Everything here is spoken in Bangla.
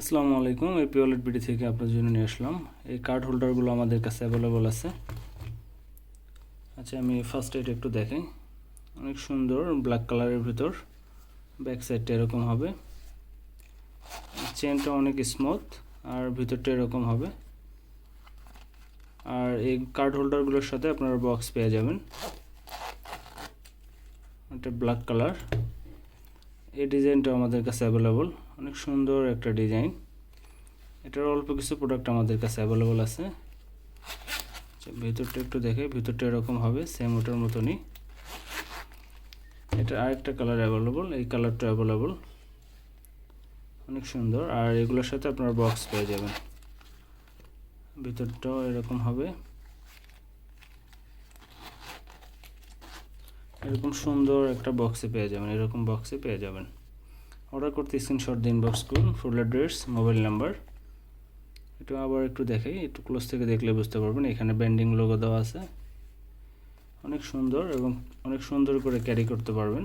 আসসালামু আলাইকুম, এই পিওলেট বিডি থেকে আপনার জন্য নিয়ে আসলাম। এই কার্ড হোল্ডারগুলো আমাদের কাছে অ্যাভেলেবল আছে। আচ্ছা আমি ফার্স্ট এটা একটু দেখাই। অনেক সুন্দর ব্ল্যাক কালারের ভিতর। ব্যাক সাইডটা এরকম হবে। চেনটা অনেক স্মুথ আর ভিতরটা এরকম হবে। আর এই কার্ড হোল্ডারগুলোর সাথে আপনারা বক্স পেয়ে যাবেন। এটা ব্ল্যাক কালার এই ডিজাইনটা আমাদের কাছে অ্যাভেলেবল অনেক সুন্দর একটা ডিজাইন। এটার অল্প কিছু প্রোডাক্ট আমাদের কাছে অ্যাভেলেবল আছে। আচ্ছা, ভিতরটা একটু দেখে ভিতরটা এরকম হবে সেম ওটার মতনই। এটা আরেকটা কালার অ্যাভেলেবল এই কালারটা অ্যাভেলেবল অনেক সুন্দর। আর এগুলোর সাথে আপনার বক্স পেয়ে যাবেন। ভিতরটাও এরকম হবে। এরকম সুন্দর একটা বক্সে পেয়ে যাবেন, এরকম বক্সে পেয়ে যাবেন। অর্ডার করতে স্ক্রিনশট দিন বক্স করুন ফুল অ্যাড্রেস মোবাইল নাম্বার এটা আবার একটু দেখাই একটু ক্লোজ থেকে দেখলে বুঝতে পারবেন, এখানে ব্যান্ডিং লোগো দেওয়া আছে। অনেক সুন্দর এবং অনেক সুন্দর করে ক্যারি করতে পারবেন।